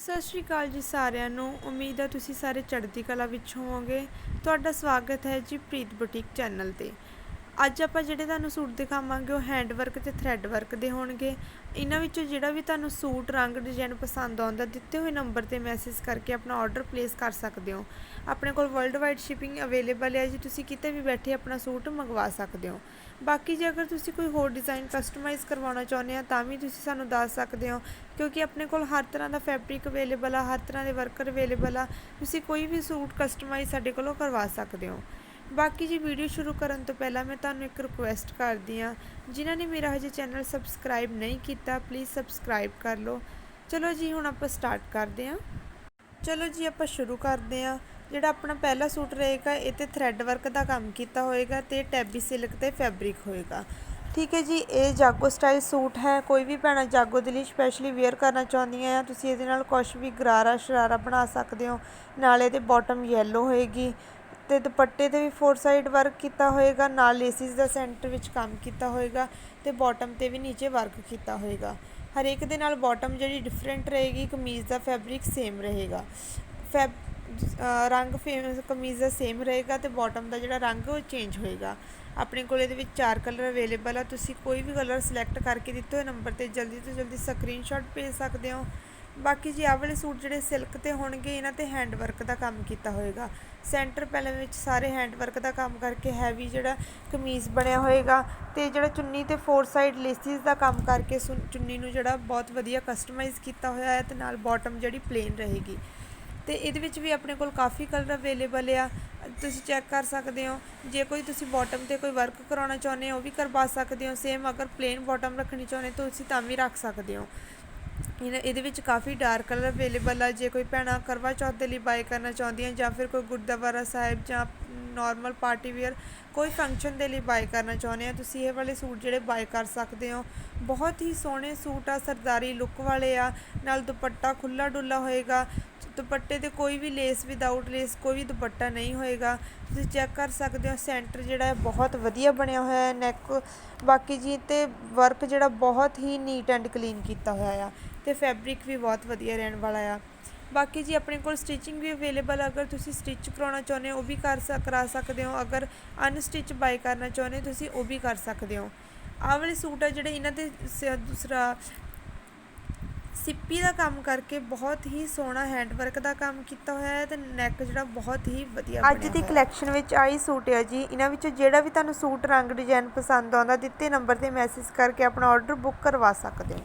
ਸਤਿ ਸ਼੍ਰੀ ਅਕਾਲ ਜੀ ਸਾਰਿਆਂ ਨੂੰ। ਉਮੀਦ ਹੈ ਤੁਸੀਂ ਸਾਰੇ ਚੜ੍ਹਦੀ ਕਲਾ ਵਿੱਚ ਹੋਵੋਗੇ। ਤੁਹਾਡਾ ਸਵਾਗਤ ਹੈ ਜੀ ਪ੍ਰੀਤ ਬੁਟੀਕ ਚੈਨਲ ਤੇ। ਅੱਜ ਆਪਾਂ ਜਿਹੜੇ ਤੁਹਾਨੂੰ ਸੂਟ ਦਿਖਾਵਾਂਗੇ ਉਹ ਹੈਂਡ ਵਰਕ ਤੇ ਥਰੈਡ ਵਰਕ ਦੇ ਹੋਣਗੇ। ਇਹਨਾਂ ਵਿੱਚੋਂ ਜਿਹੜਾ ਵੀ ਤੁਹਾਨੂੰ ਸੂਟ, ਰੰਗ ਡਿਜ਼ਾਈਨ ਪਸੰਦ ਆਉਂਦਾ, ਦਿੱਤੇ ਹੋਏ ਨੰਬਰ ਤੇ ਮੈਸੇਜ ਕਰਕੇ ਆਪਣਾ ਆਰਡਰ ਪਲੇਸ ਕਰ ਸਕਦੇ ਹੋ। ਆਪਣੇ ਕੋਲ ਵਰਲਡ ਵਾਈਡ ਸ਼ਿਪਿੰਗ ਅਵੇਲੇਬਲ ਹੈ ਜੀ, ਤੁਸੀਂ ਕਿਤੇ ਵੀ ਬੈਠੇ ਆਪਣਾ ਸੂਟ ਮੰਗਵਾ ਸਕਦੇ ਹੋ। ਬਾਕੀ ਜੇ ਅਗਰ ਤੁਸੀਂ ਕੋਈ ਹੋਰ ਡਿਜ਼ਾਈਨ ਕਸਟਮਾਈਜ਼ ਕਰਵਾਉਣਾ ਚਾਹੁੰਦੇ ਆ, ਤਾਂ ਵੀ ਤੁਸੀਂ ਸਾਨੂੰ ਦੱਸ ਸਕਦੇ ਹੋ, ਕਿਉਂਕਿ ਆਪਣੇ ਕੋਲ ਹਰ ਤਰ੍ਹਾਂ ਦਾ ਫੈਬਰਿਕ ਅਵੇਲੇਬਲ ਆ, ਹਰ ਤਰ੍ਹਾਂ ਦੇ ਵਰਕਰ ਅਵੇਲੇਬਲ ਆ, ਤੁਸੀਂ ਕੋਈ ਵੀ ਸੂਟ ਕਸਟਮਾਈਜ਼ ਸਾਡੇ ਕੋਲੋਂ ਕਰਵਾ ਸਕਦੇ ਹੋ। ਬਾਕੀ ਜੀ ਵੀਡੀਓ ਸ਼ੁਰੂ ਕਰਨ ਤੋਂ ਪਹਿਲਾਂ ਮੈਂ ਤੁਹਾਨੂੰ ਇੱਕ ਰਿਕੁਐਸਟ ਕਰਦੀ ਆ ਜਿਨ੍ਹਾਂ ਨੇ ਮੇਰਾ ਹਜੇ ਚੈਨਲ ਸਬਸਕ੍ਰਾਈਬ ਨਹੀਂ ਕੀਤਾ ਪਲੀਜ਼ ਸਬਸਕ੍ਰਾਈਬ ਕਰ ਲਓ। ਚਲੋ ਜੀ, ਹੁਣ ਆਪਾਂ ਸਟਾਰਟ ਕਰਦੇ ਹਾਂ। ਚਲੋ ਜੀ, ਆਪਾਂ ਸ਼ੁਰੂ ਕਰਦੇ ਹਾਂ। ਜਿਹੜਾ ਆਪਣਾ ਪਹਿਲਾ ਸੂਟ ਰਹੇਗਾ, ਇਹ ਤੇ ਥਰੈਡ ਵਰਕ ਦਾ ਕੰਮ ਕੀਤਾ ਹੋਏਗਾ ਤੇ ਟੈਬੀ ਸਿਲਕ ਤੇ ਫੈਬਰਿਕ ਹੋਏਗਾ। ਠੀਕ ਹੈ ਜੀ, ਇਹ ਜਾਗੋ ਸਟਾਈਲ ਸੂਟ ਹੈ। ਕੋਈ ਵੀ ਭੈਣਾਂ ਜਾਗੋ ਦੇ ਲਈ ਸਪੈਸ਼ਲੀ ਵੇਅਰ ਕਰਨਾ ਚਾਹੁੰਦੀਆਂ ਆ, ਤੁਸੀਂ ਇਹਦੇ ਨਾਲ ਕੁਝ ਵੀ ਗਰਾਰਾ ਸ਼ਰਾਰਾ ਬਣਾ ਸਕਦੇ ਹੋ। ਨਾਲ ਇਹਦੇ ਬਾਟਮ ਯੈਲੋ ਹੋਏਗੀ। ਤੇ ਦੁਪੱਟੇ ਤੇ ਵੀ ਫੋਰ ਸਾਈਡ ਵਰਕ ਕੀਤਾ ਹੋਏਗਾ, ਨਾਲ ਲੇਸਿਸ ਦਾ ਸੈਂਟਰ ਵਿੱਚ ਕੰਮ ਕੀਤਾ ਹੋਏਗਾ ਤੇ ਬਾਟਮ ਤੇ ਵੀ ਨੀਚੇ ਵਰਕ ਕੀਤਾ ਹੋਏਗਾ। ਹਰੇਕ ਦੇ ਨਾਲ ਬਾਟਮ ਜਿਹੜੀ ਡਿਫਰੈਂਟ ਰਹੇਗੀ, ਕਮੀਜ਼ ਦਾ ਫੈਬਰਿਕ ਸੇਮ ਰਹੇਗਾ। ਫੈਬ ਰੰਗ ਫੇਮਸ ਕਮੀਜ਼ ਦਾ ਸੇਮ ਰਹੇਗਾ ਤੇ ਬਾਟਮ ਦਾ ਜਿਹੜਾ ਰੰਗ ਉਹ ਚੇਂਜ ਹੋਏਗਾ। ਆਪਣੇ ਕੋਲ ਇਹਦੇ ਵਿੱਚ ਚਾਰ ਕਲਰ ਅਵੇਲੇਬਲ ਆ। ਤੁਸੀਂ ਕੋਈ ਵੀ ਕਲਰ ਸਿਲੈਕਟ ਕਰਕੇ ਦਿੱਤੇ ਹੋਏ ਨੰਬਰ ਤੇ ਜਲਦੀ ਤੋਂ ਜਲਦੀ ਸਕਰੀਨਸ਼ਾਟ ਭੇਜ ਸਕਦੇ ਹੋ। ਬਾਕੀ ਜੀ ਆਹ ਵਾਲੇ ਸੂਟ ਜਿਹੜੇ ਸਿਲਕ ਤੇ ਹੋਣਗੇ, ਇਹਨਾਂ ਤੇ ਹੈਂਡ ਵਰਕ ਦਾ ਕੰਮ ਕੀਤਾ ਹੋਏਗਾ। ਸੈਂਟਰ ਪਹਿਲੇ ਵਿੱਚ ਸਾਰੇ ਹੈਂਡ ਵਰਕ ਦਾ ਕੰਮ ਕਰਕੇ ਹੈਵੀ ਜਿਹੜਾ ਕਮੀਜ਼ ਬਣਿਆ ਹੋਏਗਾ ਤੇ ਜਿਹੜਾ ਚੁੰਨੀ ਤੇ ਫੋਰ ਸਾਈਡ ਲੇਸਿਸ ਦਾ ਕੰਮ ਕਰਕੇ ਸੁ- ਚੁੰਨੀ ਨੂੰ ਜਿਹੜਾ ਬਹੁਤ ਵਧੀਆ ਕਸਟਮਾਈਜ਼ ਕੀਤਾ ਹੋਇਆ ਹੈ ਤੇ ਨਾਲ ਬਾਟਮ ਜਿਹੜੀ ਪਲੇਨ ਰਹੇਗੀ। ਤੇ ਇਹਦੇ ਵਿੱਚ ਵੀ ਆਪਣੇ ਕੋਲ ਕਾਫੀ ਕਲਰ ਅਵੇਲੇਬਲ ਆ। ਤੁਸੀਂ ਚੈੱਕ ਕਰ ਸਕਦੇ ਹੋ। ਜੇ ਕੋਈ ਤੁਸੀਂ ਬਾਟਮ ਤੇ ਕੋਈ ਵਰਕ ਕਰਾਉਣਾ ਚਾਹੁੰਦੇ ਹੋ, ਉਹ ਵੀ ਕਰਵਾ ਸਕਦੇ ਹੋ। ਸੇਮ ਅਗਰ ਪਲੇਨ ਬਾਟਮ ਰੱਖਣੀ ਚਾਹੁੰਦੇ ਹੋ ਤਾਂ ਤੁਸੀਂ ਤਾਂ ਵੀ ਰੱਖ ਸਕਦੇ ਹੋ। ਇਹਨਾਂ, ਇਹਦੇ ਵਿੱਚ ਕਾਫੀ ਡਾਰਕ ਕਲਰ ਅਵੇਲੇਬਲ ਆ। ਜੇ ਕੋਈ ਭੈਣਾਂ ਕਰਵਾ ਚੌਥ ਦੇ ਲਈ ਬਾਏ ਕਰਨਾ ਚਾਹੁੰਦੀਆਂ ਜਾਂ ਫਿਰ ਕੋਈ ਗੁਰਦੁਆਰਾ ਸਾਹਿਬ ਜਾਂ ਨਾਰਮਲ ਪਾਰਟੀ ਵੇਅਰ ਕੋਈ ਫੰਕਸ਼ਨ ਦੇ ਲਈ ਬਾਈ ਕਰਨਾ ਚਾਹੁੰਦੇ ਆ? ਤੁਸੀਂ ਇਹ ਵਾਲੇ ਸੂਟ ਜਿਹੜੇ ਬਾਈ ਕਰ ਸਕਦੇ ਹੋ, ਬਹੁਤ ਹੀ ਸੋਹਣੇ ਸੂਟ ਆ, ਸਰਦਾਰੀ ਲੁੱਕ ਵਾਲੇ ਆ, ਨਾਲ ਦੁਪੱਟਾ ਖੁੱਲਾ ਡੁੱਲਾ ਹੋਏਗਾ, ਦੁਪੱਟੇ ਤੇ ਕੋਈ ਵੀ ਲੇਸ ਵਿਦਆਊਟ ਲੇਸ ਕੋਈ ਵੀ ਦੁਪੱਟਾ ਨਹੀਂ ਹੋਏਗਾ। ਤੁਸੀਂ ਚੈੱਕ ਕਰ ਸਕਦੇ ਹੋ ਸੈਂਟਰ ਜਿਹੜਾ ਹੈ ਬਹੁਤ ਵਧੀਆ ਬਣਿਆ ਹੋਇਆ ਹੈ ਨੈਕ ਬਾਕੀ ਜੀ ਤੇ ਵਰਕ ਜਿਹੜਾ ਬਹੁਤ ਹੀ ਨੀਟ ਐਂਡ ਕਲੀਨ ਕੀਤਾ ਹੋਇਆ ਆ, ਤੇ ਫੈਬਰਿਕ ਵੀ ਬਹੁਤ ਵਧੀਆ ਰਹਿਣ ਵਾਲਾ ਆ। ਬਾਕੀ ਜੀ ਆਪਣੇ ਕੋਲ ਸਟਿਚਿੰਗ ਵੀ ਅਵੇਲੇਬਲ ਅਗਰ ਤੁਸੀਂ ਸਟਿਚ ਕਰਾਉਣਾ ਚਾਹੁੰਦੇ ਹੋ ਉਹ ਵੀ ਕਰ ਕਰਾ ਸਕਦੇ ਹੋ। ਅਗਰ ਅਨਸਟਿਚ ਬਾਈ ਕਰਨਾ ਚਾਹੁੰਦੇ ਹੋ ਤੁਸੀਂ ਉਹ ਵੀ ਕਰ ਸਕਦੇ ਹੋ। ਆਹ ਵਾਲੇ ਸੂਟ ਆ ਜਿਹੜੇ ਇਹਨਾਂ ਤੇ ਦੂਸਰਾ ਸਿੱਪੀ ਦਾ ਕੰਮ ਕਰਕੇ ਬਹੁਤ ਹੀ ਸੋਹਣਾ ਹੈਂਡ ਵਰਕ ਦਾ ਕੰਮ ਕੀਤਾ ਹੋਇਆ ਹੈ ਤੇ ਨੈਕ ਜਿਹੜਾ ਬਹੁਤ ਹੀ ਵਧੀਆ ਅੱਜ ਦੀ ਕਲੈਕਸ਼ਨ ਵਿੱਚ ਆਈ ਸੂਟ ਹੈ ਜੀ। ਇਹਨਾਂ ਵਿੱਚੋਂ ਜਿਹੜਾ ਵੀ ਤੁਹਾਨੂੰ ਸੂਟ ਰੰਗ ਡਿਜ਼ਾਈਨ ਪਸੰਦ ਆਉਂਦਾ ਦਿੱਤੇ ਨੰਬਰ ਤੇ ਮੈਸੇਜ ਕਰਕੇ ਆਪਣਾ ਆਰਡਰ ਬੁੱਕ ਕਰਵਾ ਸਕਦੇ ਹੋ।